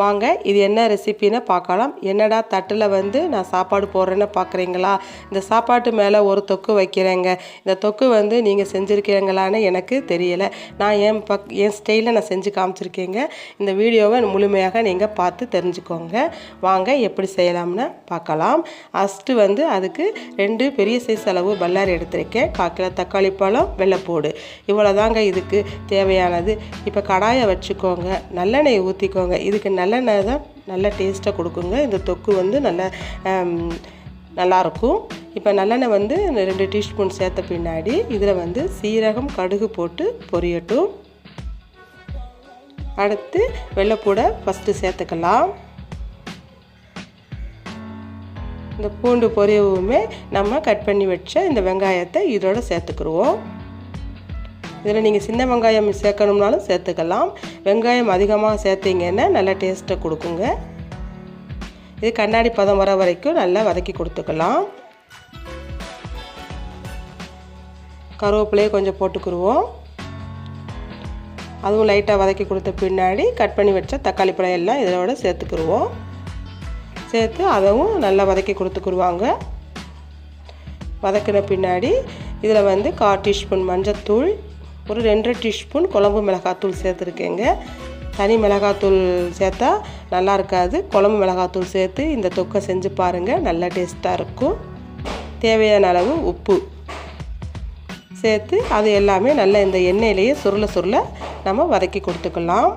வாங்க இது என்ன ரெசிபின்னு பார்க்கலாம். என்னடா தட்டில் வந்து நான் சாப்பாடு போடுறேன்னு பார்க்குறீங்களா? இந்த சாப்பாட்டு மேலே ஒரு தொக்கு வைக்கிறேங்க. இந்த தொக்கு வந்து நீங்கள் செஞ்சுருக்கீங்களான்னு எனக்கு தெரியலை. நான் என் பக் என் ஸ்டைலில் நான் செஞ்சு காமிச்சிருக்கேங்க. இந்த வீடியோவை முழுமையாக நீங்கள் பார்த்து தெரிஞ்சுக்கோங்க. வாங்க எப்படி செய்யலாம்னு பார்க்கலாம். ஃபஸ்ட்டு வந்து அதுக்கு ரெண்டு பெரிய சைஸ் அளவு பல்லாரி எடுத்திருக்கேன். காக்கில் தக்காளி பழம் வெள்ளைப்பூடு இவ்வளோதாங்க இதுக்கு தேவையானது. இப்போ கடாயை வச்சுக்கோங்க. நல்லெண்ணெய் ஊற்றிக்கோங்க இதுக்கு நல்லெண்ணெய் தான் நல்ல டேஸ்ட்டாக கொடுக்குங்க. இந்த தொக்கு வந்து நல்ல நல்லாயிருக்கும். இப்போ நல்லெண்ணெய் வந்து ரெண்டு டீஸ்பூன் சேர்த்த பின்னாடி இதில் வந்து சீரகம் கடுகு போட்டு பொரியட்டும். அடுத்து வெள்ளைப்பூடை ஃபஸ்ட்டு சேர்த்துக்கலாம். இந்த பூண்டு பொரியவுமே நம்ம கட் பண்ணி வச்ச இந்த வெங்காயத்தை இதோட சேர்த்துக்குருவோம். இதில் நீங்கள் சின்ன வெங்காயம் சேர்க்கணும்னாலும் சேர்த்துக்கலாம். வெங்காயம் அதிகமாக சேர்த்தீங்கன்னா நல்ல டேஸ்ட்டை கொடுக்குங்க. இது கண்ணாடி பதம் வர வரைக்கும் நல்லா வதக்கி கொடுத்துக்கலாம். கருவேப்பிலையே கொஞ்சம் போட்டுக்குருவோம். அதுவும் லைட்டாக வதக்கி கொடுத்த பின்னாடி கட் பண்ணி வச்ச தக்காளி பழையெல்லாம் இதோட சேர்த்துக்குருவோம். சேர்த்து அதவும் நல்லா வதக்கி கொடுத்துக்குருவாங்க. வதக்கின பின்னாடி இதில் வந்து கால் டீஸ்பூன் மஞ்சத்தூள் ஒரு ரெண்டரை டீஸ்பூன் குழம்பு மிளகாத்தூள் சேர்த்துருக்கேங்க. தனி மிளகாத்தூள் சேர்த்தா நல்லா இருக்காது. குழம்பு மிளகாத்தூள் சேர்த்து இந்த தொக்கை செஞ்சு பாருங்கள் நல்லா டேஸ்ட்டாக இருக்கும். தேவையான அளவு உப்பு சேர்த்து அது எல்லாமே நல்லா இந்த எண்ணெயிலேயே சுருள சுருள நம்ம வதக்கி கொடுத்துக்கலாம்.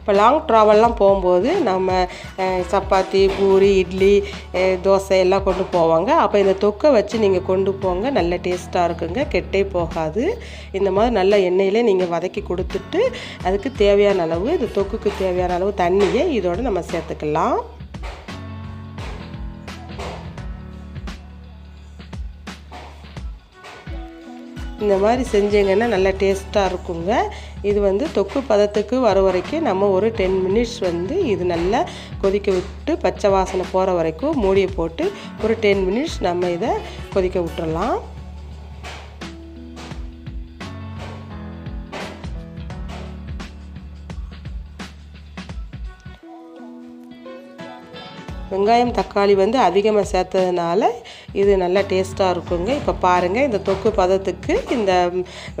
இப்போ லாங் ட்ராவல்லாம் போகும்போது நம்ம சப்பாத்தி பூரி இட்லி தோசை எல்லாம் கொண்டு போவாங்க. அப்போ இந்த தொக்கை வச்சு நீங்கள் கொண்டு போங்க. நல்ல டேஸ்ட்டாக இருக்குங்க. கெட்டே போகாது. இந்த மாதிரி நல்ல எண்ணெயில் நீங்கள் வதக்கி கொடுத்துட்டு அதுக்கு தேவையான அளவு இந்த தொக்குக்கு தேவையான அளவு தண்ணியை இதோட நம்ம சேர்த்துக்கலாம். இந்த மாதிரி செஞ்சீங்கன்னா நல்லா டேஸ்ட்டாக இருக்குங்க. இது வந்து தொக்கு பதத்துக்கு வர வரைக்கும் நம்ம ஒரு டென் மினிட்ஸ் வந்து இது நல்லா கொதிக்க விட்டு பச்சை வாசனை போகிற வரைக்கும் மூடியை போட்டு ஒரு டென் மினிட்ஸ் நம்ம இதை கொதிக்க விட்டுறலாம். வெங்காயம் தக்காளி வந்து அதிகமாக சேர்த்ததுனால இது நல்லா டேஸ்ட்டாக இருக்குங்க. இப்போ பாருங்கள் இந்த தொக்கு பதத்துக்கு இந்த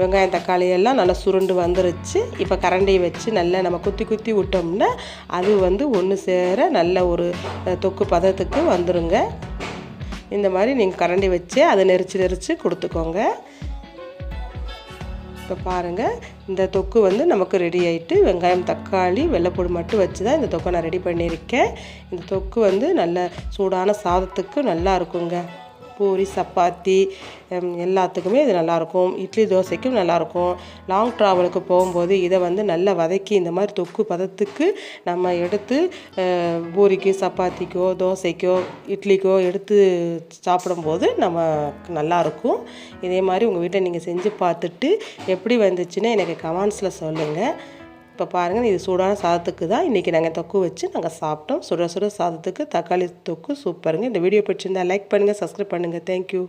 வெங்காயம் தக்காளி எல்லாம் நல்லா சுருண்டு வந்துருச்சு. இப்போ கரண்டியை வச்சு நல்லா நம்ம குத்தி குத்தி விட்டோம்னா அது வந்து ஒன்று சேர நல்ல ஒரு தொக்கு பதத்துக்கு வந்துருங்க. இந்த மாதிரி நீங்கள் கரண்டி வச்சு அதை நெரிச்சு நெரிச்சு கொடுத்துக்கோங்க. இப்போ பாருங்கள் இந்த தொக்கு வந்து நமக்கு ரெடி ஆகிட்டு வெங்காயம் தக்காளி வெள்ளைப்பூடு மட்டும் வச்சு தான் இந்த தொக்கை நான் ரெடி பண்ணியிருக்கேன். இந்த தொக்கு வந்து நல்ல சூடான சாதத்துக்கு நல்லா இருக்குங்க. பூரி சப்பாத்தி எல்லாத்துக்குமே இது நல்லாயிருக்கும் இட்லி தோசைக்கும் நல்லாயிருக்கும் லாங் ட்ராவலுக்கு போகும்போது இதை வந்து நல்லா வதக்கி இந்த மாதிரி தொக்கு பதத்துக்கு நம்ம எடுத்து பூரிக்கு சப்பாத்திக்கோ தோசைக்கோ இட்லிக்கோ எடுத்து சாப்பிடும்போது நம்ம நல்லாயிருக்கும் இதே மாதிரி உங்கள் வீட்டில் நீங்கள் செஞ்சு பார்த்துட்டு எப்படி வந்துச்சுன்னு எனக்கு கமெண்ட்ஸில் சொல்லுங்கள் இப்போ பாருங்கள் இது சூடான சாதத்துக்கு தான் இன்றைக்கி நாங்கள் தொக்கு வச்சு நாங்கள் சாப்பிட்டோம். சுட சுட சாதத்துக்கு தக்காளி தொக்கு சூப்பருங்க. இந்த வீடியோ பிடிச்சிருந்தா லைக் பண்ணுங்கள் சப்ஸ்கிரைப் பண்ணுங்கள் தேங்க்யூ